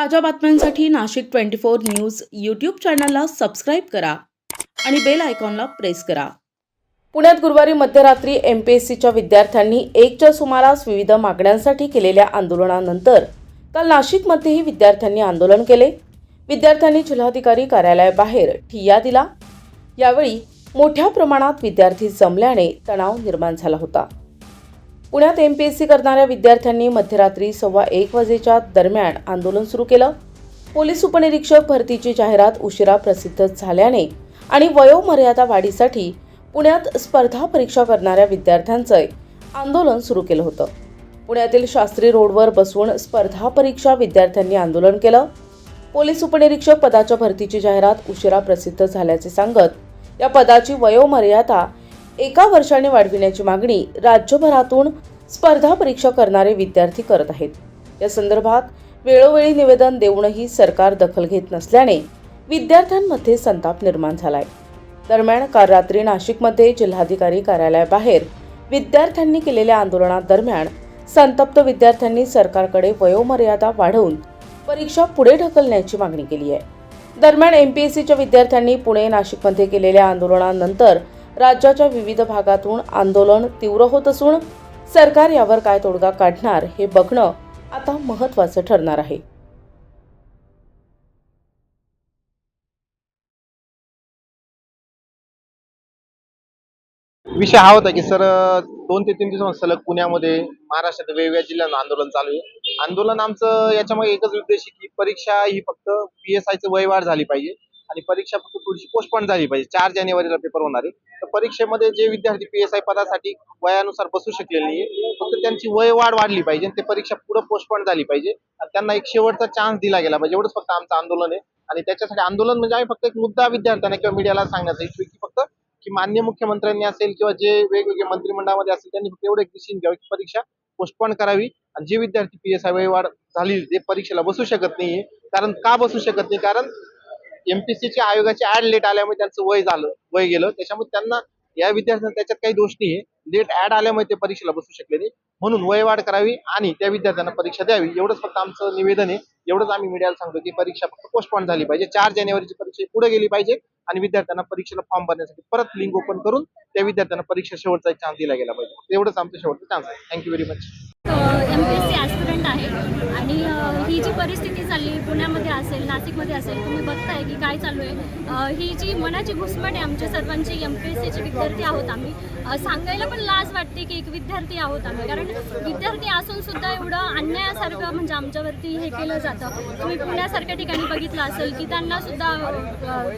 ताज्या बातम्यांसाठी Nashik twenty four news YouTube चॅनलला सबस्क्राईब करा आणि बेल आयकॉनला प्रेस करा. पुण्यात गुरुवारी मध्यरात्री एम पी एस सीच्या विद्यार्थ्यांनी एकच्या सुमारास विविध मागण्यांसाठी केलेल्या आंदोलनानंतर काल नाशिकमध्येही विद्यार्थ्यांनी आंदोलन केले. विद्यार्थ्यांनी जिल्हाधिकारी कार्यालयाबाहेर ठिय्या दिला. यावेळी मोठ्या प्रमाणात विद्यार्थी जमल्याने तणाव निर्माण झाला होता. पुण्यात एम पी एस सी करणाऱ्या विद्यार्थ्यांनी मध्यरात्री सव्वा एक वाजेच्या दरम्यान आंदोलन सुरू केलं. पोलीस उपनिरीक्षक भरतीची जाहिरात उशिरा प्रसिद्ध झाल्याने आणि वयोमर्यादा वाढीसाठी पुण्यात स्पर्धा परीक्षा करणाऱ्या विद्यार्थ्यांचं आंदोलन सुरू केलं होतं. पुण्यातील शास्त्री रोडवर बसवून स्पर्धा परीक्षा विद्यार्थ्यांनी आंदोलन केलं. पोलीस उपनिरीक्षक पदाच्या भरतीची जाहिरात उशिरा प्रसिद्ध झाल्याचे सांगत या पदाची वयोमर्यादा एका वर्षाने वाढविण्याची मागणी राज्यभरातून स्पर्धा परीक्षा करणारे विद्यार्थी करत आहेत. या संदर्भात वेळोवेळी निवेदन देऊनही सरकार दखल घेत नसल्याने विद्यार्थ्यांमध्ये संताप निर्माण झालाय. दरम्यान काल रात्री नाशिकमध्ये जिल्हाधिकारी कार्यालयाबाहेर विद्यार्थ्यांनी केलेल्या आंदोलनादरम्यान संतप्त विद्यार्थ्यांनी सरकारकडे वयोमर्यादा वाढवून परीक्षा पुढे ढकलण्याची मागणी केली आहे. दरम्यान एम पी एस सीच्या विद्यार्थ्यांनी पुणे नाशिकमध्ये केलेल्या आंदोलनानंतर राज्याच्या विविध भागातून आंदोलन तीव्र होत असून सरकार यावर काय तोडगा काढणार हे बघणं आता महत्वाचं ठरणार आहे. विषय हा होता की सर दोन ते तीन दिवस सलग पुण्यामध्ये महाराष्ट्रात वेगवेगळ्या जिल्ह्यांना आंदोलन चालू आहे. आंदोलन आमचं याच्यामध्ये एकच उद्देश आहे की परीक्षा ही फक्त पी एस आयचं वयवाढ झाली पाहिजे. आणि परीक्षा फक्त थोडीशी पोस्टपोन झाली पाहिजे. चार जानेवारीला पेपर होणार आहे. तर परीक्षेमध्ये जे विद्यार्थी पी एस आय पदासाठी वयानुसार बसू शकलेले नाही फक्त त्यांची वय वाढ वाढली पाहिजे आणि ते परीक्षा पुढे पोस्टपोन झाली पाहिजे. आणि त्यांना एक शेवटचा चान्स दिला गेला पाहिजे. एवढंच फक्त आमचं आंदोलन आहे. आणि त्याच्यासाठी आंदोलन म्हणजे आम्ही फक्त एक मुद्दा विद्यार्थ्यांना किंवा मीडियाला सांगण्याचा इच्छू की फक्त की मान्य मुख्यमंत्र्यांनी असेल किंवा जे वेगवेगळे मंत्रिमंडळामध्ये असेल त्यांनी फक्त एवढं एक डिसिजन घ्यावं की परीक्षा पोस्टपोन करावी. आणि जे विद्यार्थी पी एस आय वाढ झाली ते परीक्षेला बसू शकत नाहीये. कारण का बसू शकत नाही? कारण एमपीसीच्या आयोगाची ऍड लेट आल्यामुळे त्यांचं वय झालं वय गेलं. त्याच्यामुळे त्यांना या विद्यार्थ्यांना त्याच्यात काही दोष नाहीये. लेट ऍड आल्यामुळे ते परीक्षेला बसू शकले नाही. म्हणून वयवाढ करावी आणि त्या विद्यार्थ्यांना परीक्षा द्यावी. एवढंच फक्त आमचं निवेदन आहे. एवढंच आम्ही मीडियाला सांगतो की परीक्षा फक्त पोस्टपॉन झाली पाहिजे. चार जानेवारीची परीक्षा पुढे गेली पाहिजे आणि विद्यार्थ्यांना परीक्षेला फॉर्म भरण्यासाठी परत लिंक ओपन करून त्या विद्यार्थ्यांना परीक्षा शेवटचा एक चान्स दिला गेला पाहिजे. एवढंच आमचं शेवटचा चान्स आहे. थँक्यू व्हेरी मच एमपीएससी आहे. आणि ही जी परिस्थिती चालली पुण्यामध्ये असेल नाशिकमध्ये असेल तुम्ही बघताय की काय चालू आहे. ही जी मनाची घुसमट आहे आमच्या सर्वांची एम पी एस सीचे विद्यार्थी आहोत आम्ही. सांगायला पण लाज वाटते की एक विद्यार्थी आहोत आम्ही. कारण विद्यार्थी असून सुद्धा एवढं अन्यायासारखं म्हणजे आमच्यावरती हे केलं जातं. तुम्ही पुण्यासारख्या ठिकाणी बघितलं असेल की त्यांना सुद्धा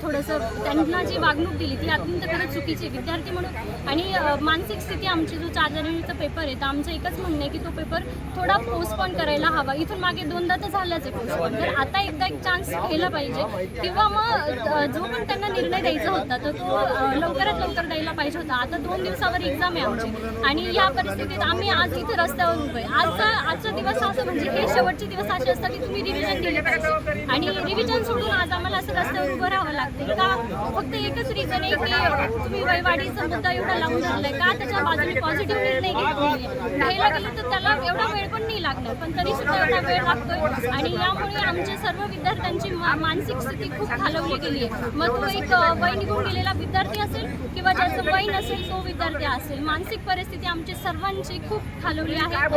थोडंसं त्यांना जी वागणूक दिली ती अत्यंत खरंच चुकीची आहे. विद्यार्थी म्हणून आणि मानसिक स्थिती आमची जो चार जानेवारीचा पेपर आहे तर आमचं एकच म्हणणं आहे की तो पेपर थोडा पोस्टपोन करायला हवा. इथून मागे दोनदा तर झालाच आहे पोस्टपोन तर आता एकदा एक चान्स घ्यायला पाहिजे. किंवा मग जो पण त्यांना निर्णय द्यायचा होता तर तो लवकरात लवकर द्यायला पाहिजे होता. आता दोन दिवसावर एक्झाम आहे आमची. आणि या परिस्थितीत आम्ही आज इथे रस्त्यावर उभे आहे. आजचा आजचा दिवस असं म्हणजे हे शेवटचे दिवस असे असतात की तुम्ही रिव्हिजन दिले पाहिजे. आणि रिव्हिजन सोडून आज आम्हाला असं रस्त्यावर उभं राहावं लागते का? फक्त एकच रिझन आहे की तुम्ही वयवाढीचा मुद्दा एवढा लावून धरलाय. का? त्याच्या बाजूने पॉझिटिव्ह निर्णय घ्यायला गेलं तर त्याला एवढा वेळ पण नाही लागणार. पण तरी सुद्धा एवढा वेळ लागतोय. आणि यामुळे आमच्या सर्व विद्यार्थ्यांची मानसिक स्थिती खूप खालवली गेली आहे. मग तो एक वय निघून गेलेला विद्यार्थी असेल किंवा ज्याचं वय नसेल तो विद्यार्थी असेल. मानसिक परिस्थिती आमची सर्वांची खूप खालवली आहे.